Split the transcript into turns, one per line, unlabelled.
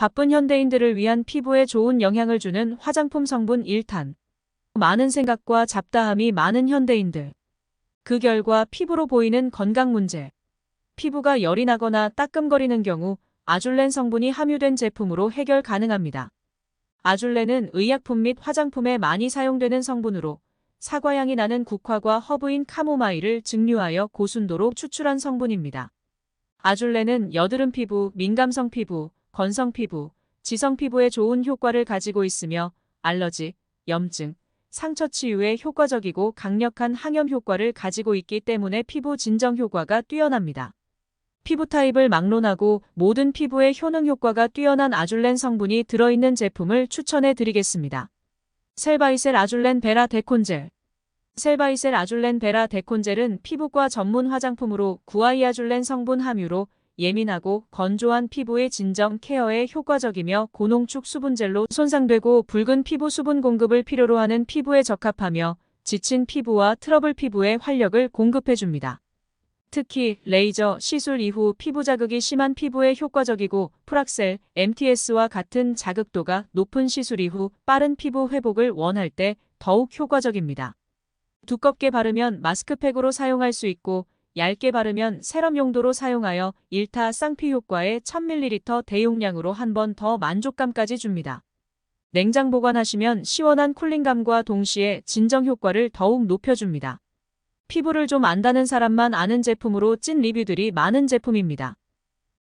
바쁜 현대인들을 위한 피부에 좋은 영향을 주는 화장품 성분 1탄. 많은 생각과 잡다함이 많은 현대인들. 그 결과 피부로 보이는 건강 문제. 피부가 열이 나거나 따끔거리는 경우 아줄렌 성분이 함유된 제품으로 해결 가능합니다. 아줄렌은 의약품 및 화장품에 많이 사용되는 성분으로 사과향이 나는 국화과 허브인 카모마일을 증류하여 고순도로 추출한 성분입니다. 아줄렌은 여드름 피부, 민감성 피부, 건성 피부, 지성 피부에 좋은 효과를 가지고 있으며 알러지, 염증, 상처 치유에 효과적이고 강력한 항염 효과를 가지고 있기 때문에 피부 진정 효과가 뛰어납니다. 피부 타입을 막론하고 모든 피부에 효능 효과가 뛰어난 아줄렌 성분이 들어있는 제품을 추천해 드리겠습니다. 셀바이셀 아줄렌 베라 데콘젤 셀바이셀 아줄렌 베라 데콘젤은 피부과 전문 화장품으로 구아이아줄렌 성분 함유로 예민하고 건조한 피부의 진정 케어에 효과적이며 고농축 수분젤로 손상되고 붉은 피부 수분 공급을 필요로 하는 피부에 적합하며 지친 피부와 트러블 피부에 활력을 공급해줍니다. 특히 레이저 시술 이후 피부 자극이 심한 피부에 효과적이고 프락셀, MTS와 같은 자극도가 높은 시술 이후 빠른 피부 회복을 원할 때 더욱 효과적입니다. 두껍게 바르면 마스크팩으로 사용할 수 있고 얇게 바르면 세럼 용도로 사용하여 1타 쌍피 효과의 1000ml 대용량으로 한 번 더 만족감까지 줍니다. 냉장 보관하시면 시원한 쿨링감과 동시에 진정 효과를 더욱 높여줍니다. 피부를 좀 안다는 사람만 아는 제품으로 찐 리뷰들이 많은 제품입니다.